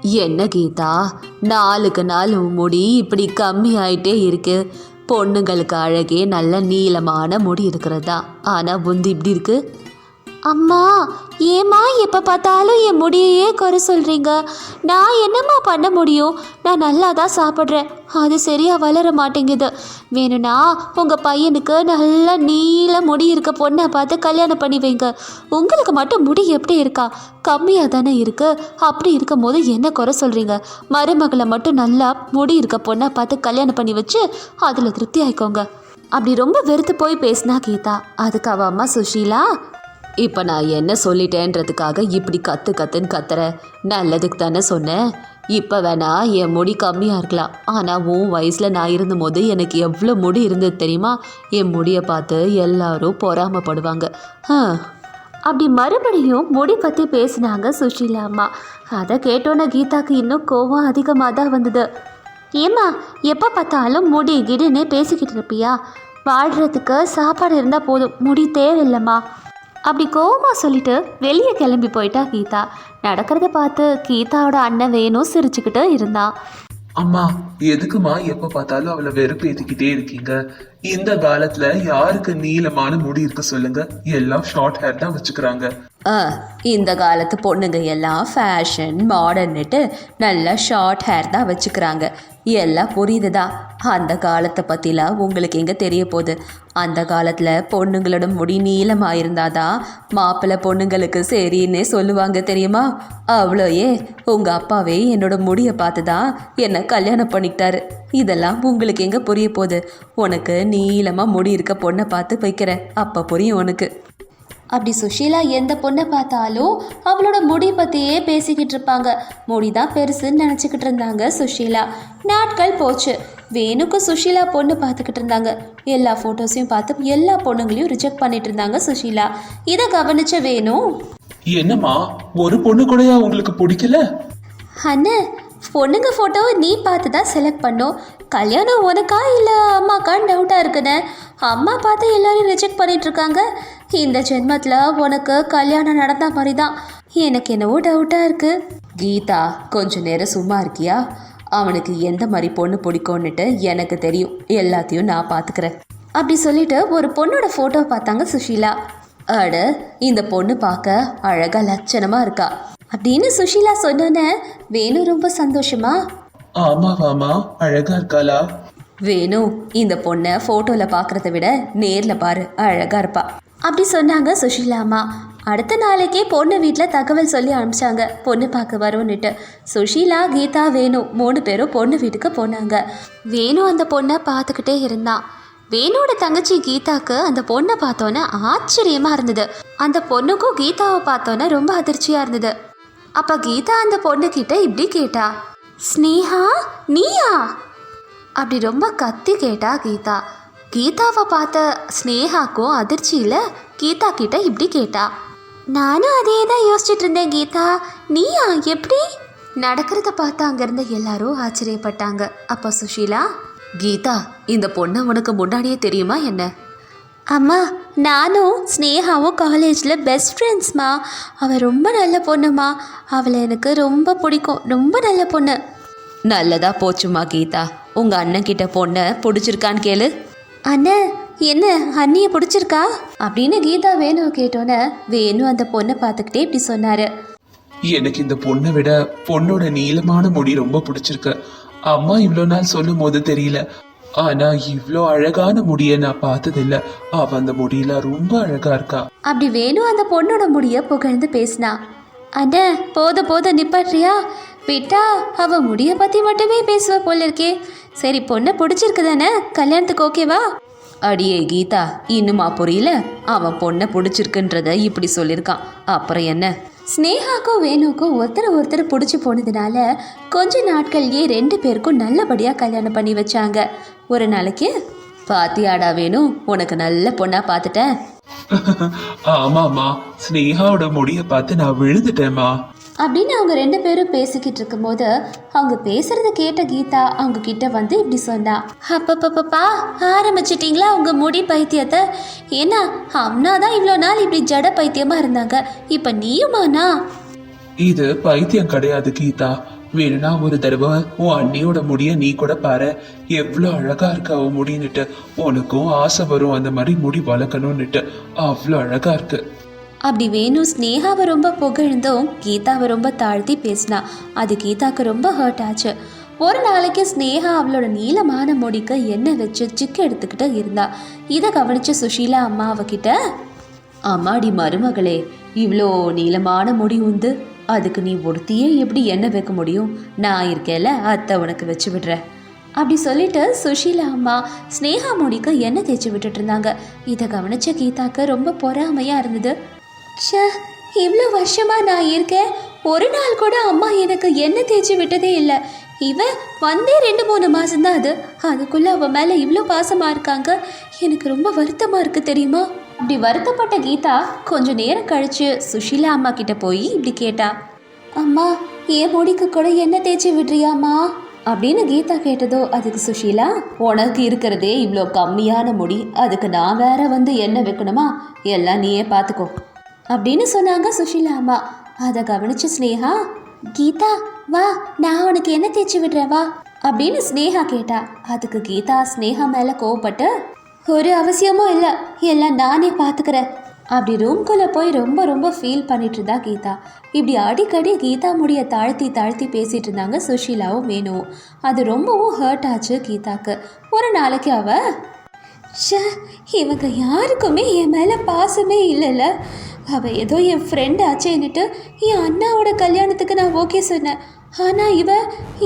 என்ன கீதா நாளுக்கு நாள் முடி இப்படி கம்மி ஆயிட்டே இருக்கு. பொண்ணுங்களுக்கு அழகே நல்ல நீளமான முடி இருக்கிறதா? ஆனால் உந்து இப்படி இருக்கு. அம்மா ஏம்மா எப்போ பார்த்தாலும் என் முடியையே குறை சொல்கிறீங்க நான் என்னம்மா பண்ண முடியும்? நான் நல்லா தான் சாப்பிட்றேன். அது சரியாக வளர மாட்டேங்குது. வேணும்னா உங்கள் பையனுக்கு நல்லா நீள முடி இருக்க பொண்ணை பார்த்து கல்யாணம் பண்ணி வைங்க. உங்களுக்கு மட்டும் முடி எப்படி இருக்கா? கம்மியாக தானே இருக்குது அப்படி இருக்கும் போது என்ன குறை சொல்கிறீங்க மருமகளை மட்டும் நல்லா முடி இருக்க பொண்ணை பார்த்து கல்யாணம் பண்ணி வச்சு அதில் திருப்தி ஆயிக்கோங்க. அப்படி ரொம்ப வெறுத்து போய் பேசினா கீதா அதுக்கு அவ அம்மா சுஷீலா? இப்போ நான் என்ன சொல்லிட்டேன்றதுக்காக இப்படி கத்து கத்துன்னு கத்துற? நல்லதுக்கு தானே சொன்னேன். இப்போ வேணா என் முடி கம்மியாக இருக்கலாம். ஆனால் உன் வயசில் நான் இருந்தபோது எனக்கு எவ்வளோ முடி இருந்தது தெரியுமா? என் முடியை பார்த்து எல்லாரும் பொறாமப்படுவாங்க. அப்படி மறுபடியும் முடி பற்றி பேசினாங்க சுஷீலா அம்மா. அதை கேட்டோன்னே கீதாக்கு இன்னும் கோவம் அதிகமாக தான் வந்தது. ஏம்மா எப்போ பார்த்தாலும் முடி கிடுன்னு பேசிக்கிட்டு இருப்பியா? வாழ்கிறதுக்கு சாப்பாடு இருந்தால் போதும். முடி தேவையில்லைம்மா. அப்படி கோவமா சொல்லிட்டு வெளியே கிளம்பி போயிட்டா கீதா. நடக்கிறத பார்த்து கீதாவோட அண்ணன் வேணும் சிரிச்சுக்கிட்டு இருந்தான் அம்மா எதுக்குமா எப்ப பார்த்தாலும் அவளை வெறுப்பேத்திக்கிட்டே இருக்கீங்க? இந்த காலத்துல யாருக்கு நீளமான முடி இருக்க சொல்லுங்க? எல்லாம் ஷார்ட் ஹேர் தான் வச்சுக்கிறாங்க. இந்த காலத்து பொண்ணுங்க எல்லாம் ஃபேஷன் மாடர்ன்னுட்டு நல்லா ஷார்ட் ஹேர் தான் வச்சுக்கிறாங்க. எல்லாம் புரியுதுதா? அந்த காலத்தை பற்றிலாம் உங்களுக்கு எங்கே தெரிய போகுது? அந்த காலத்தில் பொண்ணுங்களோட முடி நீளமாக இருந்தாதான் மாப்பிள்ளை பொண்ணுங்களுக்கு சரின்னே சொல்லுவாங்க தெரியுமா? அவ்வளோயே உங்கள் அப்பாவே என்னோட முடியை பார்த்து தான் என்னை கல்யாணம் பண்ணிக்கிட்டாரு. இதெல்லாம் உங்களுக்கு எங்கே புரிய போகுது? உனக்கு நீளமாக முடி இருக்க பொண்ணை பார்த்து வைக்கிறேன். அப்போ புரியும் உனக்கு. அப்படி சுஷீலா எந்த பொண்ணை பார்த்தாலும் அவளோட முடி பற்றியே பேசிக்கிட்டு இருப்பாங்க. முடி தான் பெருசுன்னு நினச்சிக்கிட்டு இருந்தாங்க சுஷீலா. நாட்கள் போச்சு. வேணுக்கு சுஷீலா பொண்ணு பார்த்துக்கிட்டு இருந்தாங்க. எல்லா ஃபோட்டோஸையும் பார்த்து எல்லா பொண்ணுங்களையும் ரிஜெக்ட் பண்ணிட்டு இருந்தாங்க சுஷீலா. இதை கவனிச்ச வேணு என்னம்மா ஒரு பொண்ணு கூடயா உங்களுக்கு பிடிக்கல? அண்ணே பொண்ணுங்க ஃபோட்டோவை நீ பார்த்து தான் செலக்ட் பண்ணோம். கல்யாணம் உனக்கா இல்லை அம்மாக்கான்னு டவுட்டாக இருக்குண்ணே. அம்மா பார்த்து எல்லாரையும் ரிஜெக்ட் பண்ணிட்டு இருக்காங்க. இந்த ஜென்மத்தில் உனக்கு கல்யாணம் நடந்த மாதிரி தான் எனக்கு என்னவோ டவுட்டாக இருக்குது கீதா கொஞ்ச நேரம் சும்மா இருக்கியா? அவனுக்கு எந்த மாதிரி பொண்ணு பிடிக்கும்னுட்டு எனக்கு தெரியும். எல்லாத்தையும் நான் பார்த்துக்கிறேன் அப்படி சொல்லிட்டு ஒரு பொண்ணோட ஃபோட்டோ பார்த்தாங்க சுஷீலா. அட இந்த பொண்ணு பார்க்க அழகா லட்சணமா இருக்கா. அப்படின்னு சுஷீலா சொன்னோன்னே வேணு ரொம்ப சந்தோஷமா? ஆமாவாமா அழகா இருக்காளா? வேணு இந்த பொண்ணை ஃபோட்டோவில் பார்க்குறத விட நேரில் பாரு அழகா இருப்பா. அப்படி சொன்னாங்க சுஷீலா அம்மா. அடுத்த நாளைக்கே பொண்ணு வீட்டில் தகவல் சொல்லி அனுப்பிச்சாங்க. பொண்ணு பார்க்க வரோன்னுட்டு சுஷீலா கீதா வேணு மூணு பேரும் பொண்ணு வீட்டுக்கு போனாங்க. வேணு அந்த பொண்ணை பார்த்துக்கிட்டே இருந்தான் வேணோட தங்கச்சி கீதாக்கு அந்த பொண்ணை பார்த்தோன்னே ஆச்சரியமாக இருந்தது. அந்த பொண்ணுக்கும் கீதாவை பார்த்தோன்னே ரொம்ப அதிர்ச்சியாக இருந்தது. அப்போ கீதா அந்த பொண்ணுக்கிட்ட இப்படி கேட்டா ஸ்னேஹா நீயா? அப்படி ரொம்ப கத்தி கேட்டா கீதா. கீதாவை பார்த்த ஸ்னேகாக்கும் அதிர்ச்சியில் கீதா கிட்ட இப்படி கேட்டா நானும் அதே தான் யோசிச்சுட்டு இருந்தேன் கீதா. நீயா? எப்படி? நடக்கிறத பார்த்து அங்கேருந்து எல்லாரும் ஆச்சரியப்பட்டாங்க. அப்போ சுஷீலா கீதா இந்த பொண்ணை உனக்கு முன்னாடியே தெரியுமா என்ன? அம்மா நானும் ஸ்னேகாவும் காலேஜில் பெஸ்ட் ஃப்ரெண்ட்ஸ்மா அவள் ரொம்ப நல்ல பொண்ணுமா. அவளை எனக்கு ரொம்ப பிடிக்கும். ரொம்ப நல்ல பொண்ணு. நல்லதாக போச்சுமா கீதா. உங்கள் அண்ணன் கிட்ட பொண்ணை பிடிச்சிருக்கான்னு கேளு. அண்ணே என்ன அண்ணியை பிடிச்சிருக்கா? அப்படின்னு கீதா வேணு கேட்டோன்னே வேணு அந்த பொண்ணை பார்த்துக்கிட்டே இப்படி சொன்னார். எனக்கு இந்த பொண்ணை விட பொண்ணோட நீளமான முடி ரொம்ப பிடிச்சிருக்கு. அம்மா இவ்வளோ நாள் சொல்லும் போது தெரியல. ஆனா இவ்வளோ அழகான முடிய நான் பார்த்ததில்ல. அவ அந்த முடியெல்லாம் ரொம்ப அழகா இருக்கா. அப்படி வேணு அந்த பொண்ணோட முடிய புகழ்ந்து பேசினா. அண்ணே போத போத நிப்பாட்றியா விட்டா அவ முடிய பற்றி மட்டுமே பேசுவ போல இருக்கே சரி பொண்ணை பிடிச்சிருக்கு தானே கல்யாணத்துக்கு ஓகேவா? அடியே கீதா இன்னுமா புரியல? அவன் பொண்ணை பிடிச்சிருக்குன்றத இப்படி சொல்லியிருக்கான் அப்புறம் என்ன? ஸ்னேகாக்கும் வேணுக்கும் ஒருத்தர் ஒருத்தர் பிடிச்சி போனதுனால கொஞ்ச நாட்கள்லயே ரெண்டு பேருக்கும் நல்லபடியாக கல்யாணம் பண்ணி வச்சாங்க. ஒரு நாளைக்கு பாத்தியாடா வேணும் உனக்கு நல்ல பொண்ணா பார்த்துட்டேன் ஆமாமா ஸ்னேகாவோட முடிய பார்த்து நான் விழுந்துட்டேம்மா. அப்படின்னு அவங்க ரெண்டு பேரும் பேசிக்கிட்டு இருக்கும்போது அவங்க பேசுறத கேட்ட கீதா அவங்க கிட்ட வந்து இப்படி சொன்னா. அப்பப்பப்பா ஆரம்பிச்சிட்டிங்களா உங்க முடி பைத்தியத்தை? ஏன்னா அம்னா தான் இவ்வளோ நாள் இப்படி ஜட பைத்தியமா இருந்தாங்க. இப்போ நீயுமானா இது பைத்தியம் கிடையாது கீதா. வேணும்னா ஒரு தடவை உன் அண்ணியோட முடிய நீ கூட பாரு. எவ்வளோ அழகா இருக்கு அவ முடின்னுட்டு. உனக்கும் ஆசை வரும் அந்த மாதிரி முடி வளர்க்கணும்னுட்டு. அவ்வளோ அழகா இருக்கு. அப்படி வேணு ஸ்னேகாவை ரொம்ப புகழ்ந்தும் கீதாவை ரொம்ப தாழ்த்தி பேசினா அது கீதாக்கு ரொம்ப ஹர்ட் ஆச்சு. ஒரு நாளைக்கு ஸ்னேகா அவளோட நீளமான முடிக்கு எண்ணெய் வச்சு சிக்கு எடுத்துக்கிட்டு இருந்தா. இதை கவனிச்ச சுஷீலா அம்மா அவகிட்ட அம்மாடி மருமகளே இவ்வளோ நீளமான முடி உந்து அதுக்கு நீ ஒருத்தியே எப்படி எண்ணெய் வைக்க முடியும்? நான் இருக்கேல அத்தை உனக்கு வச்சு விடுறேன் அப்படி சொல்லிட்டு சுஷீலா அம்மா ஸ்னேகா முடிக்கு எண்ணெய் தேய்ச்சி விட்டுட்டு இருந்தாங்க. இதை கவனிச்ச கீதாக்கு ரொம்ப பொறாமையா இருந்தது. ஷே இவ்வளோ வருஷமாக நான் இருக்கேன். ஒரு நாள் கூட அம்மா எனக்கு எண்ணெய் தேய்ச்சி விட்டதே இல்லை. இவன் வந்தே ரெண்டு மூணு மாதம்தான் அது. அதுக்குள்ளே அவன் மேலே இவ்வளோ பாசமாக இருக்காங்க. எனக்கு ரொம்ப வருத்தமாக இருக்குது தெரியுமா? இப்படி வருத்தப்பட்ட கீதா கொஞ்சம் நேரம் கழித்து சுஷீலா அம்மா கிட்ட போய் இப்படி கேட்டா அம்மா என் முடிக்கு கூட எண்ணெய் தேய்ச்சி விடுறியாம்மா? அப்படின்னு கீதா கேட்டதோ அதுக்கு சுஷீலா உனக்கு இருக்கிறதே இவ்வளோ கம்மியான முடி. அதுக்கு நான் வேற வந்து எண்ணெய் வைக்கணுமா? எல்லாம் நீயே பார்த்துக்கோ அப்படின்னு சொன்னாங்க சுஷிலா அம்மா. அதை கவனிச்ச ஸ்னேகா கீதா வா நான் உனக்கு என்ன தேய்ச்சி விடுறேன் வா அப்படின்னு ஸ்னேகா கேட்டா. அதுக்கு கீதா ஸ்னேகா மேலே கோவப்பட்டு ஒரு அவசியமும் இல்லை எல்லாம் நானே பார்த்துக்கிறேன் அப்படி ரூம்குள்ளே போய் ரொம்ப ரொம்ப ஃபீல் பண்ணிட்டு இருந்தா கீதா. இப்படி அடிக்கடி கீதா முடிய தாழ்த்தி தாழ்த்தி பேசிட்டு இருந்தாங்க சுஷீலாவும் வேணுவும் அது ரொம்பவும் ஹர்ட் ஆச்சு கீதாக்கு. ஒரு நாளைக்கு அவ ஷே இவங்க யாருக்குமே என் மேலே பாசமே இல்லைல்ல அவள் ஏதோ என் ஃப்ரெண்ட் ஆச்சேன்னுட்டு என் அண்ணாவோட கல்யாணத்துக்கு நான் ஓகே சொன்னேன். ஆனால் இவ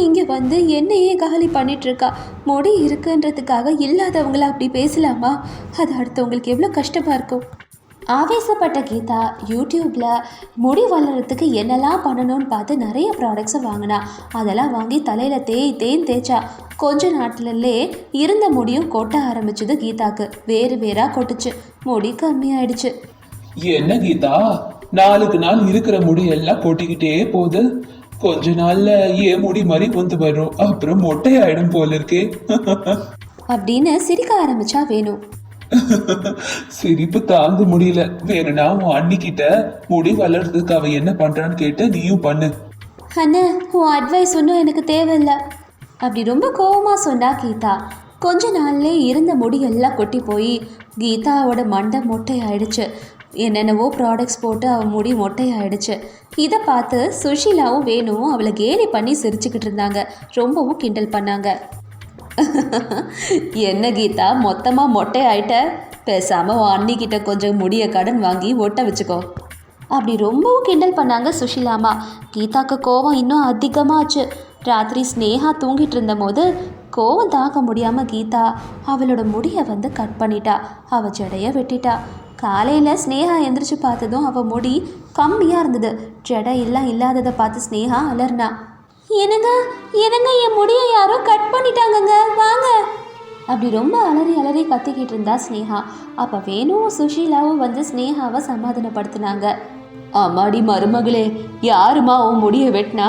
இங்கே வந்து என்னையே காலி பண்ணிகிட்ருக்கா மொடி இருக்குன்றதுக்காக இல்லாதவங்கள அப்படி பேசலாமா? அது அடுத்தவங்களுக்கு எவ்வளோ கஷ்டமாக இருக்கும். ஆவேசப்பட்ட கீதா யூடியூப்பில் முடி வளர்கிறதுக்கு என்னெல்லாம் பண்ணணும்னு பார்த்து நிறைய ப்ராடக்ட்ஸை வாங்கினா. அதெல்லாம் வாங்கி தலையில் தேய் தேன் தேய்ச்சா கொஞ்ச நாட்டிலே இருந்த முடியும் கொட்ட ஆரம்பிச்சது கீதாக்கு. வேறு வேறாக கொட்டுச்சு. முடி கம்மியாயிடுச்சு. என்ன கீதா? நாளுக்கு நாள் இருக்கிற முடி எல்லாம் கொட்டிக்கிட்டே போகுது. கொஞ்ச நாள்ல ஏன் முடி மாதிரி வந்து வரும். அப்புறம் மொட்டையாயிடும் போல இருக்கே. அப்படின்னு சிரிக்க ஆரம்பிச்சா வேணும் சிரிப்பு தாங்க முடியல. வேணும்னா உன் அண்ணி கிட்ட முடி வளர்றதுக்கு அவ என்ன பண்றான்னு கேட்டு நீயும் பண்ணு. அண்ணா உன் அட்வைஸ் ஒன்றும் எனக்கு தேவையில்லை. அப்படி ரொம்ப கோவமாக சொன்னா கீதா கொஞ்ச நாள்லே இருந்த முடி எல்லாம் கொட்டி போய் கீதாவோட மண்டை மொட்டை ஆயிடுச்சு என்னென்னவோ ப்ராடக்ட்ஸ் போட்டு அவள் முடி மொட்டையாயிடுச்சு. இதை பார்த்து சுஷீலாவும் வேணுவும் அவளை கேலி பண்ணி சிரிச்சுக்கிட்டு இருந்தாங்க. ரொம்பவும் கிண்டல் பண்ணாங்க. என்ன கீதா மொத்தமாக மொட்டை ஆயிட்ட பேசாமல் உன் அண்ணிக்கிட்ட கொஞ்சம் முடிய கடன் வாங்கி ஒட்ட வச்சுக்கோ. அப்படி ரொம்பவும் கிண்டல் பண்ணாங்க சுஷிலாமா கீதாக்கு கோவம் இன்னும் அதிகமாச்சு. ராத்திரி ஸ்னேகா தூங்கிட்டு இருந்தபோது கோவம் தாக்க முடியாமல் கீதா அவளோட முடியை வந்து கட் பண்ணிட்டா. அவள் ஜடையை வெட்டிட்டா. காலையில் ஸ்னேகா எந்திரிச்சு பார்த்ததும் அவள் முடி கம்மியாக இருந்தது. ஜடை எல்லாம் இல்லாததை பார்த்து ஸ்னேகா அலர்னா என்னங்க என்னங்க என் முடியை யாரோ கட் பண்ணிட்டாங்கங்க வாங்க. அப்படி ரொம்ப அலறி அலறி கத்திக்கிட்டு இருந்தா ஸ்னேகா. அப்போ வேணும் சுஷீலாவும் வந்து ஸ்னேகாவை சமாதானப்படுத்தினாங்க. அம்மாடி மருமகளே யாருமா உன் முடியை வெட்டினா?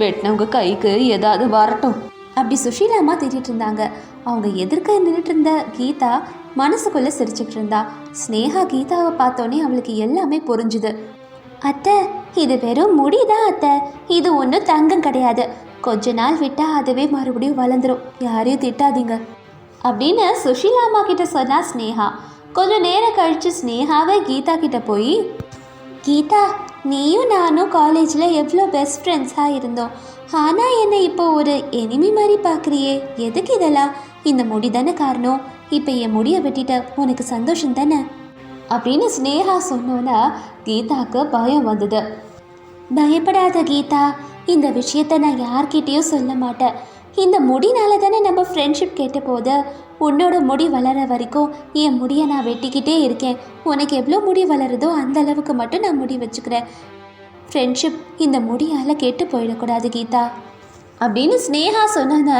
வெட்டினவங்க கைக்கு ஏதாவது வரட்டும். அப்படி சுஷீலாமா திட்டிட்டு இருந்தாங்க. அவங்க எதிர்க்க நின்றுட்டு இருந்த கீதா மனசுக்குள்ள சிரிச்சுக்கிட்டு இருந்தா. ஸ்னேகா கீதாவை பார்த்தோன்னே அவளுக்கு எல்லாமே புரிஞ்சுது. அத்தை இது வெறும் முடிதான் அத்தை? இது ஒன்றும் தங்கம் கிடையாது. கொஞ்ச நாள் விட்டா அதுவே மறுபடியும் வளர்ந்துடும் யாரையும் திட்டாதீங்க. அப்படின்னு சுஷீலா அம்மா கிட்ட சொன்னா ஸ்னேகா. கொஞ்சம் நேரம் கழிச்சு ஸ்னேகாவே கீதா கிட்ட போய் கீதா நீயும் நானும் காலேஜில் எவ்வளோ பெஸ்ட் ஃப்ரெண்ட்ஸாக இருந்தோம். ஆனால் என்னை இப்போ ஒரு எனிமி மாதிரி பார்க்குறியே. எதுக்கு இதெல்லாம்? இந்த முடி தானே காரணம். இப்போ என் முடியை வெட்டிட்ட உனக்கு சந்தோஷம் தானே? அப்படின்னு ஸ்னேகா சொன்னோன்னா கீதாக்கு பயம் வந்தது. பயப்படாத கீதா இந்த விஷயத்த நான் யார்கிட்டேயும் சொல்ல மாட்டேன். இந்த முடினால தானே நம்ம ஃப்ரெண்ட்ஷிப் கேட்ட போது உன்னோட முடி வளர வரைக்கும் என் முடியை நான் வெட்டிக்கிட்டே இருக்கேன். உனக்கு எவ்வளோ முடி வளருதோ அந்த அளவுக்கு மட்டும் நான் முடி வச்சுக்கிறேன். ஃப்ரெண்ட்ஷிப் இந்த முடியால் கெட்டு போயிடக்கூடாது கீதா. அப்படின்னு ஸ்னேகா சொன்னத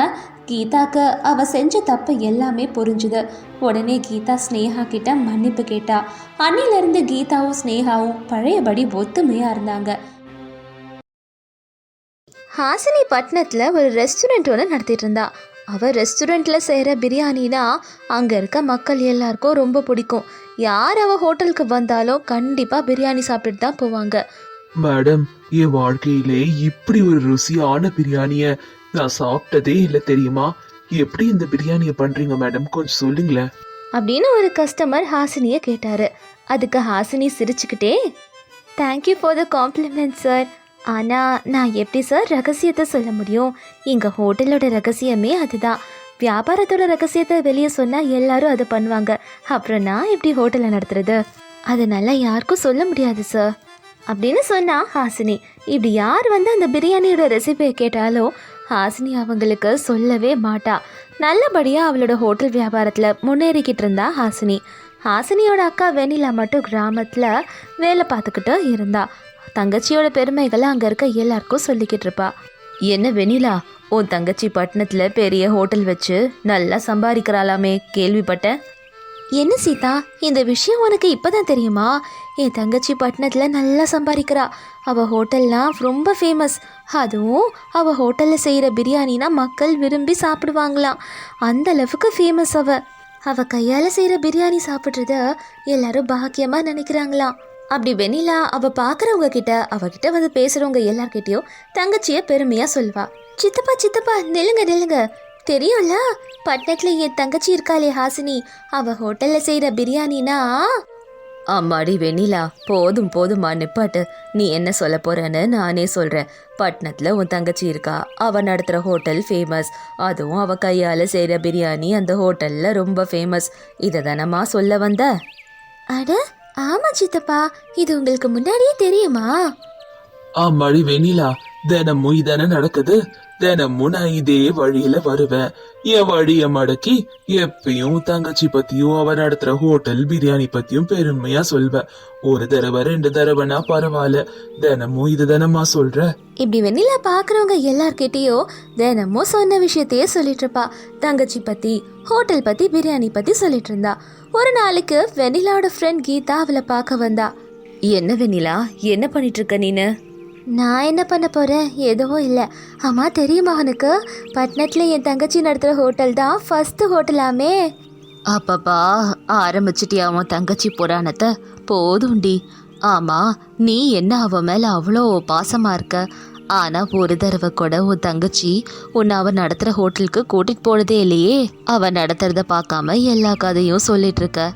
கீதாக்கு அவ செஞ்ச தப்பு எல்லாமே புரிஞ்சுது. உடனே கீதா ஸ்னேகா கிட்ட மன்னிப்பு கேட்டா. அன்னிலிருந்து கீதாவும் ஸ்னேகாவும் பழையபடி ஒத்துமையாக இருந்தாங்க. ஹாசினி பட்டணத்தில் ஒரு ரெஸ்டாரண்ட் ஒன்று நடத்திட்டு இருந்தா. அவள் ரெஸ்டாரண்ட்டில் செய்கிற பிரியாணினா அங்கே இருக்க மக்கள் எல்லாருக்கும் ரொம்ப பிடிக்கும். யார் அவள் ஹோட்டலுக்கு வந்தாலும் கண்டிப்பாக பிரியாணி சாப்பிட்டுட்டு தான் போவாங்க. மேடம் என் வாழ்க்கையிலே இப்படி ஒரு ருசியான பிரியாணிய நான் சாப்பிட்டதே இல்லை தெரியுமா? எப்படி இந்த பிரியாணியை பண்றீங்க மேடம் கொஞ்சம் சொல்லுங்களேன். அப்படின்னு ஒரு கஸ்டமர் ஹாசினியை கேட்டார். அதுக்கு ஹாசினி சிரிச்சுக்கிட்டே thank you for the compliment sir ஆனால் நான் எப்படி சார் ரகசியத்தை சொல்ல முடியும்? எங்கள் ஹோட்டலோட ரகசியமே அதுதான். வியாபாரத்தோட ரகசியத்தை வெளியே சொன்னால் எல்லாரும் அதை பண்ணுவாங்க. அப்புறம் நான் எப்படி ஹோட்டலை நடத்துறது? அதனால யாருக்கும் சொல்ல முடியாது சார் அப்படின்னு சொன்னா ஹாசினி. இப்படி யார் வந்து அந்த பிரியாணியோட ரெசிபியை கேட்டாலோ ஹாசினி அவங்களுக்கு சொல்லவே மாட்டா. நல்லபடியாக அவளோட ஹோட்டல் வியாபாரத்தில் முன்னேறிக்கிட்டு இருந்தா ஹாசினி. ஹாசினியோட அக்கா வெனிலா மட்டும் கிராமத்தில் வேலை பார்த்துக்கிட்டு இருந்தா. தங்கச்சியோட பெருமைகளை அங்கே இருக்க எல்லாருக்கும் சொல்லிக்கிட்டு இருப்பா. என்ன வெனிலா உன் தங்கச்சி பட்டணத்தில் பெரிய ஹோட்டல் வச்சு நல்லா சம்பாதிக்கிறாளாமே கேள்விப்பட்டேன். என்ன சீதா இந்த விஷயம் உனக்கு இப்போதான் தெரியுமா? என் தங்கச்சி பட்டணத்தில் நல்லா சம்பாதிக்கிறா. அவள் ஹோட்டல்லாம் ரொம்ப ஃபேமஸ் அதுவும் அவள் ஹோட்டலில் செய்கிற பிரியாணினா மக்கள் விரும்பி சாப்பிடுவாங்களாம். அந்த அளவுக்கு ஃபேமஸ் அவள் அவள் கையால் செய்கிற பிரியாணி சாப்பிட்றத எல்லாரும் பாக்கியமாக நினைக்கிறாங்களாம். அப்படி வெண்ணிலா அவள் பார்க்குறவங்க கிட்ட அவகிட்ட வந்து பேசுகிறவங்க எல்லார்கிட்டேயும் தங்கச்சியை பெருமையாக சொல்வா. சித்தப்பா சித்தப்பா நெல்லுங்க நெல்லுங்க. தெரியும்ல? பட்டணத்தில் என் தங்கச்சி இருக்காளே ஹாசினி. அவ ஹோட்டல்ல செய்யற பிரியாணினா? அம்மாடி வெண்ணிலா போதும் போதுமா நிப்பாட்டு. நீ என்ன சொல்ல போறேன்னு நானே சொல்றேன். பட்டணத்துல உன் தங்கச்சி இருக்கா? அவ நடத்துற ஹோட்டல் ஃபேமஸ் அதுவும் அவ கையால செய்யற பிரியாணி அந்த ஹோட்டல்ல ரொம்ப ஃபேமஸ் இதை தானம்மா சொல்ல வந்த? அட ஆமா சித்தப்பா. இது உங்களுக்கு முன்னாடியே தெரியுமா? ஆமாடி வெண்ணிலா தினமும் இதானே நடக்குது. தினமும் நான் இதே வழியில வருவேன். என் வழிய மடக்கி எப்பயும் தங்கச்சி பத்தியும் அவ நடத்துற ஹோட்டல் பிரியாணி பத்தியும் பெருமையா சொல்வேன். ஒரு தடவை ரெண்டு தடவைனா பரவாயில்ல. தினமும் இது தானம்மா சொல்ற? இப்படி வெண்ணிலா பார்க்குறவங்க எல்லார்கிட்டயும் தினமும் சொன்ன விஷயத்தையே சொல்லிட்டு இருப்பா. தங்கச்சி பத்தி ஹோட்டல் பத்தி பிரியாணி பத்தி சொல்லிட்டு இருந்தா. ஒரு நாளைக்கு வெண்ணிலாவோட ஃப்ரெண்ட் கீதா அவளை பார்க்க வந்தா. என்ன வெண்ணிலா? என்ன பண்ணிட்டு இருக்க நீனு? நான் என்ன பண்ண போறேன்? எதுவும் இல்லை. அம்மா தெரியுமா உனக்கு? பட்டணத்தில் என் தங்கச்சி நடத்துகிற ஹோட்டல் தான் ஃபர்ஸ்ட் ஹோட்டலாமே. அப்பப்பா ஆரம்பிச்சிட்டியா உன் தங்கச்சி புராணத்தை? போதும்டி. ஆமா நீ என்ன அவ மேல அவ்வளோ பாசமா இருக்க? ஆனா ஒரு தடவை கூட உன் தங்கச்சி உன்னை அவ நடத்துற ஹோட்டலுக்கு கூட்டிட்டு போனதே இல்லையே. அவ நடத்துறத பார்க்காம எல்லா கதையும் சொல்லிட்டு இருக்க.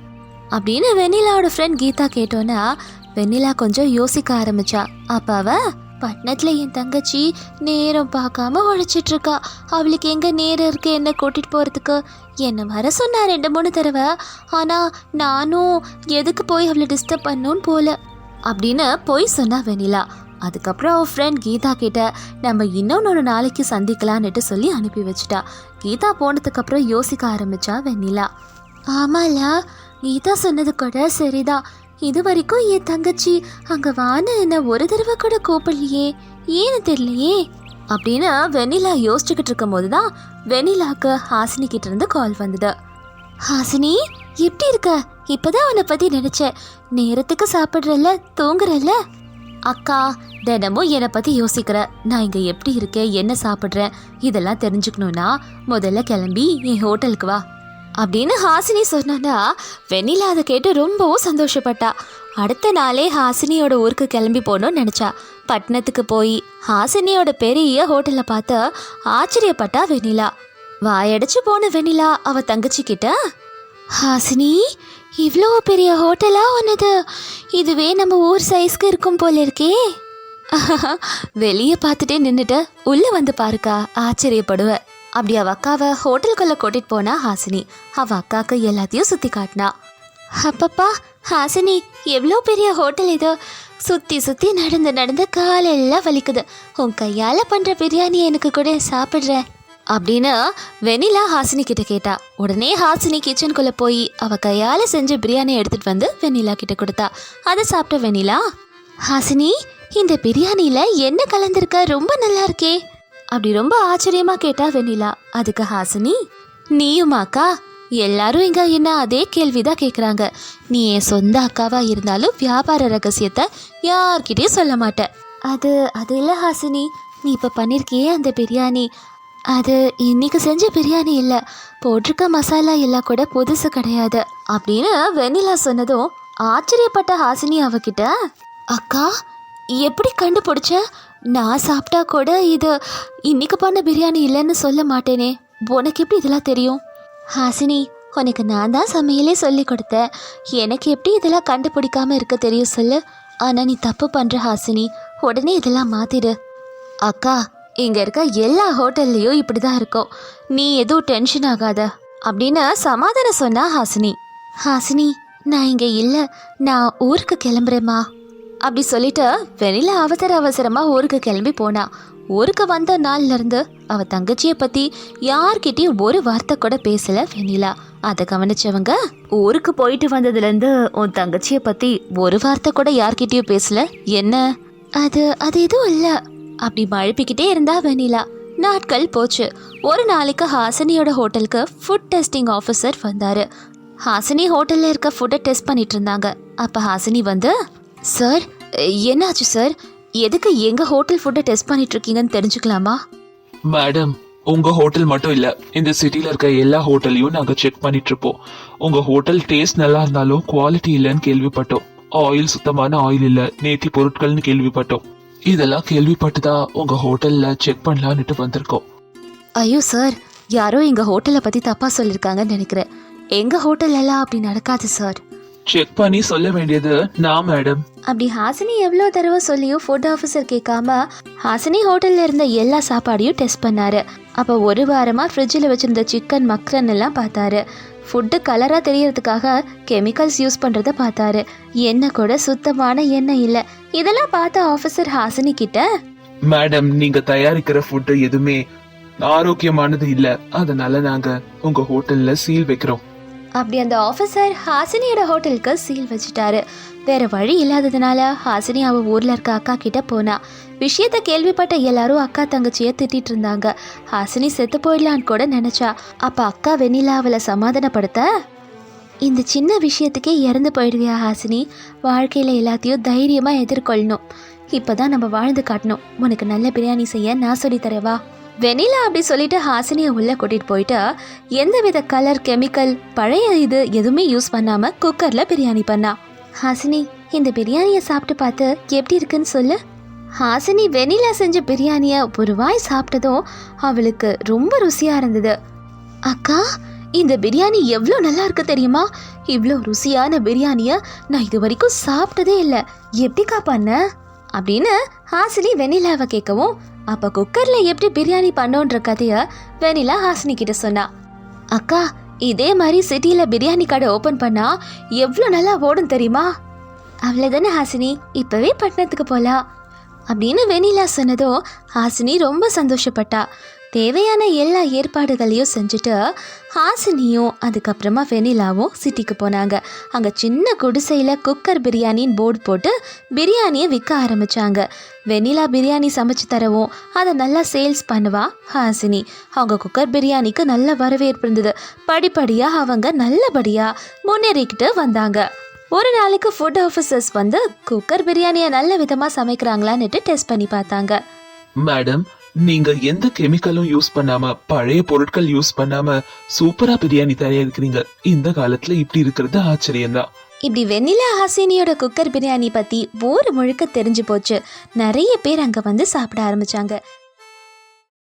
அப்படின்னு வெண்ணிலாவோட ஃப்ரெண்ட் கீதா கேட்டோன்னா வெண்ணிலா கொஞ்சம் யோசிக்க ஆரம்பிச்சா. அப்ப அவ பட்டணத்துல என் தங்கச்சி நேரம் பார்க்காம உழைச்சிட்டு இருக்கா அவளுக்கு எங்க நேரம் இருக்கு? என்ன கூட்டிட்டு போறதுக்கு? என்ன வர சொன்னா ரெண்டு மூணு தடவை. ஆனா நானும் எதுக்கு போய் அவளை டிஸ்டர்ப் பண்ணணும்னு போல? அப்படின்னு போய் சொன்னா வெண்ணிலா. அதுக்கப்புறம் அவள் ஃப்ரெண்ட் கீதா கிட்ட நம்ம இன்னொன்று நாளைக்கு சந்திக்கலான்னுட்டு சொல்லி அனுப்பி வச்சிட்டா. கீதா போனதுக்கப்புறம் யோசிக்க ஆரம்பிச்சா வெண்ணிலா. ஆமாலா கீதா சொன்னது கூட சரிதான். இது வரைக்கும் என் தங்கச்சி அங்க வான்னு என்ன ஒரு தடவை கூட கூப்பிடலையே. ஏன்னு தெரியலையே. அப்படின்னு வெண்ணிலா யோசிச்சுக்கிட்டு இருக்கும் போது தான் வெண்ணிலாக்கு ஹாசினி கிட்ட இருந்து கால் வந்தது. ஹாசினி எப்படி இருக்க? இப்பதான் அவனை பத்தி நினைச்சேன். நேரத்துக்கு சாப்பிட்றல தூங்குறல அக்கா தினமும் என்னை பத்தி யோசிக்கிற. நான் இங்க எப்படி இருக்கேன் என்ன சாப்பிட்றேன் இதெல்லாம் தெரிஞ்சுக்கணும்னா முதல்ல கிளம்பி என் ஹோட்டலுக்கு வா. அப்படின்னு ஹாசினி சொன்னா வெண்ணிலா அதை கேட்டு ரொம்பவும் சந்தோஷப்பட்டா. அடுத்த நாளே ஹாசினியோட ஊருக்கு கிளம்பி போகணும்னு நினச்சா. பட்டணத்துக்கு போய் ஹாசினியோட பெரிய ஹோட்டலை பார்த்து ஆச்சரியப்பட்டா வெண்ணிலா. வாயடைச்சு போன வெண்ணிலா அவ தங்கச்சிக்கிட்ட ஹாசினி இவ்வளோ பெரிய ஹோட்டலா உன்னது? இதுவே நம்ம ஊர் சைஸ்க்கு இருக்கும் போல இருக்கே. வெளியே பார்த்துட்டே நின்றுட்டு உள்ளே வந்து பாருக்கா ஆச்சரியப்படுவேன் அப்படி அவ அக்காவை ஹோட்டலுக்குள்ள கூட்டிட்டு போனா ஹாசினி. அவ அக்காவுக்கு எல்லாத்தையும் சுத்தி காட்டினா. அப்பப்பா ஹாசினி எவ்வளோ பெரிய ஹோட்டல் இது. சுற்றி சுற்றி நடந்து நடந்து காலெல்லாம் வலிக்குது. உன் கையால் பண்ணுற பிரியாணி எனக்கு கூட சாப்பிட்றேன் அப்படின்னு வெனிலா ஹாசினி கிட்ட கேட்டா. உடனே ஹாசினி கிச்சனுக்குள்ளே போய் அவள் கையால் செஞ்ச பிரியாணி எடுத்துட்டு வந்து வெனிலா கிட்ட கொடுத்தா. அதை சாப்பிட்ட வெனிலா ஹாசினி இந்த பிரியாணியில் என்ன கலந்திருக்க? ரொம்ப நல்லா இருக்கே. அப்படி ரொம்ப ஆச்சரியமா கேட்டா வெண்ணிலா. அதுக்கு ஹாசினி நீயுமாக்கா எல்லாரும் இங்க என்ன அதே கேள்விதான் கேக்குறாங்க. நீ என் சொந்த அக்காவா இருந்தாலும் வியாபார ரகசியத்தை யார்கிட்டயும் சொல்ல மாட்ட. அது அது இல்ல ஹாசினி. நீ இப்ப பண்ணிருக்கியே அந்த பிரியாணி. அது இன்னைக்கு செஞ்ச பிரியாணி இல்லை. போட்டிருக்க மசாலா எல்லாம் கூட புதுசு கிடையாது. அப்படின்னு வெண்ணிலா சொன்னதும் ஆச்சரியப்பட்ட ஹாசினி அவகிட்ட அக்கா எப்படி கண்டுபிடிச்ச? நான் சாப்பிட்டா கூட இது இன்னைக்கு பண்ண பிரியாணி இல்லைன்னு சொல்ல மாட்டேனே. உனக்கு எப்படி இதெல்லாம் தெரியும்? ஹாசினி உனக்கு நான் தான் சமையலே சொல்லி கொடுத்தேன். எனக்கு எப்படி இதெல்லாம் கண்டுபிடிக்காம இருக்க தெரியும் சொல்லு. ஆனால் நீ தப்பு பண்ணுற ஹாசினி. உடனே இதெல்லாம் மாத்திடு. அக்கா இங்கே இருக்க எல்லா ஹோட்டல்லையும் இப்படி தான் இருக்கும். நீ எதுவும் டென்ஷன் ஆகாத. அப்படின்னு சமாதானம் சொன்னா ஹாசினி. ஹாசினி நான் இங்கே இல்லை. நான் ஊருக்கு கிளம்புறேம்மா. அப்படி சொல்லிட்டு வெனிலா அவசர அவசரமாக ஊருக்கு கிளம்பி போனா. ஊருக்கு வந்த நாள்ல இருந்து தங்கச்சியை பற்றி யார்கிட்டயும் ஒரு வார்த்தை கூட பேசலை வெனிலா. அதை கவனிச்சவங்க ஊருக்கு போயிட்டு வந்ததுலேருந்து உன் தங்கச்சியை பற்றி ஒரு வார்த்தை கூட யார்கிட்டயும் பேசல? என்ன? அது அது எதுவும் இல்லை. அப்படி மழுப்பிக்கிட்டே இருந்தா வெனிலா. நாட்கள் போச்சு. ஒரு நாளைக்கு ஹாசினியோட ஹோட்டலுக்கு ஃபுட் டெஸ்டிங் ஆஃபீஸர் வந்தார். ஹாசினி ஹோட்டலில் இருக்க ஃபுட்டை டெஸ்ட் பண்ணிட்டு இருந்தாங்க. அப்போ ஹாசினி வந்து சார் என்னாச்சு சார்? எதுக்கு எங்க ஹோட்டல் ஃபுட்டை டெஸ்ட் பண்ணிட்டு இருக்கீங்கன்னு தெரிஞ்சுக்கலாமா? மேடம் உங்க ஹோட்டல் மட்டும் இல்ல இந்த சிட்டில இருக்க எல்லா ஹோட்டலையும் நாங்க செக் பண்ணிட்டு இருப்போம் உங்க ஹோட்டல் டேஸ்ட் நல்லா இருந்தாலும் குவாலிட்டி இல்லைன்னு கேள்விப்பட்டோம். ஆயில் சுத்தமான ஆயில் இல்ல நேத்தி பொருட்கள்னு கேள்விப்பட்டோம். இதெல்லாம் கேள்விப்பட்டுதான் உங்க ஹோட்டல்ல செக் பண்ணலான்னுட்டு வந்திருக்கோம். ஐயோ சார் யாரோ எங்க ஹோட்டலை பத்தி தப்பா சொல்லிருக்காங்கன்னு நினைக்கிறேன். எங்க ஹோட்டல் எல்லாம் அப்படி நடக்காது சார். செக் பண்ணி சொல்ல வேண்டியது நான் மேடம் அப்படி ஹாசினி எவ்வளோ தடவை சொல்லியும் ஃபுட் ஆஃபீஸர் கேட்காம ஹாசினி ஹோட்டலில் இருந்த எல்லா சாப்பாடையும் டெஸ்ட் பண்ணாரு. அப்போ ஒரு வாரமாக ஃப்ரிட்ஜில் வச்சிருந்த சிக்கன் மக்ரன் எல்லாம் பார்த்தாரு. ஃபுட்டு கலராக தெரியறதுக்காக கெமிக்கல்ஸ் யூஸ் பண்ணுறத பார்த்தாரு. எண்ணெய் கூட சுத்தமான எண்ணெய் இல்லை. இதெல்லாம் பார்த்த ஆஃபீஸர் ஹாசினி கிட்ட மேடம் நீங்க தயாரிக்கிற ஃபுட் எதுவுமே ஆரோக்கியமானது இல்ல. அதனால நாங்க உங்க ஹோட்டல்ல சீல் வைக்கிறோம். அப்படி அந்த ஆஃபீஸர் ஹாசினியோட ஹோட்டலுக்கு சீல் வச்சுட்டாரு. வேற வழி இல்லாததுனால ஹாசினி அவ ஊர்ல இருக்க அக்கா கிட்ட போனா. விஷயத்த கேள்விப்பட்ட எல்லாரும் அக்கா தங்கச்சியை திட்டிட்டு இருந்தாங்க. ஹாசினி செத்து போயிடலான்னு கூட நினைச்சா. அப்ப அக்கா வெண்ணிலா அவளை சமாதானப்படுத்த? இந்த சின்ன விஷயத்துக்கே இறந்து போயிடுவியா ஹாசினி? வாழ்க்கையில எல்லாத்தையும் தைரியமா எதிர்கொள்ளணும். இப்பதான் நம்ம வாழ்ந்து காட்டணும். உனக்கு நல்ல பிரியாணி செய்ய நான் சொல்லி வெனிலா அப்படி சொல்லிட்டு ஹாசினியை உள்ளே கூட்டிகிட்டு போயிட்டு எந்தவித கலர் கெமிக்கல் பழைய இது எதுவுமே யூஸ் பண்ணாமல் குக்கரில் பிரியாணி பண்ணா. ஹாசினி இந்த பிரியாணியை சாப்பிட்டு பார்த்து எப்படி இருக்குன்னு சொல்லு. ஹாசினி வெனிலா செஞ்ச பிரியாணியை ஒரு வாய் சாப்பிட்டதும் அவளுக்கு ரொம்ப ருசியாக இருந்தது. அக்கா இந்த பிரியாணி எவ்வளோ நல்லா இருக்கு தெரியுமா? இவ்வளோ ருசியான பிரியாணியை நான் இது வரைக்கும் சாப்பிட்டதே இல்லை. எப்படிக்கா பண்ண? அப்படின்னு ஹாசினி வெனிலாவை கேட்கவும் அப்போ குக்கரில் எப்படி பிரியாணி பண்ணோன்ற கதையை வெனிலா ஹாசினி கிட்ட சொன்னா. அக்கா இதே மாதிரி சிட்டியில் பிரியாணி கடை ஓப்பன் பண்ணா எவ்வளோ நல்லா ஓடும் தெரியுமா? அவ்வளோதானே ஹாசினி இப்போவே பட்டணத்துக்கு போகலாம் அப்படின்னு வெனிலா சொன்னதும் ஹாசினி ரொம்ப சந்தோஷப்பட்டா. தேவையான எல்லா ஏற்பாடுகளையும் செஞ்சுட்டு ஹாசினியும் அதுக்கப்புறமா வெனிலாவும் சிட்டிக்கு போனாங்க. அங்கே சின்ன குடிசையில் குக்கர் பிரியாணின்னு போர்டு போட்டு பிரியாணியை விற்க ஆரம்பித்தாங்க வெனிலா பிரியாணி சமைச்சு தரவும் அதை நல்லா சேல்ஸ் பண்ணுவா ஹாசினி. அவங்க குக்கர் பிரியாணிக்கு நல்ல வரவேற்பு இருந்தது. படிப்படியாக அவங்க நல்லபடியாக முன்னேறிக்கிட்டு வந்தாங்க. ஒரு நாளைக்கு ஃபுட் ஆஃபீஸர்ஸ் வந்து குக்கர் பிரியாணியை நல்ல விதமாக சமைக்கிறாங்களான்னுட்டு டெஸ்ட் பண்ணி பார்த்தாங்க. மேடம் நீங்க எந்த கெமிக்கலும் யூஸ் பண்ணாம பழைய பொருட்கள் யூஸ் பண்ணாம சூப்பரா பிரியாணி தயாரிக்கிறீங்க? இந்த காலத்துல இப்படி இருக்கிறது ஆச்சரியம்தான். இப்படி வெண்ணிலா ஹாசினியோட குக்கர் பிரியாணி பத்தி ஊர் முழுக்க தெரிஞ்சு போச்சு. நிறைய பேர் அங்க வந்து சாப்பிட ஆரம்பிச்சாங்க.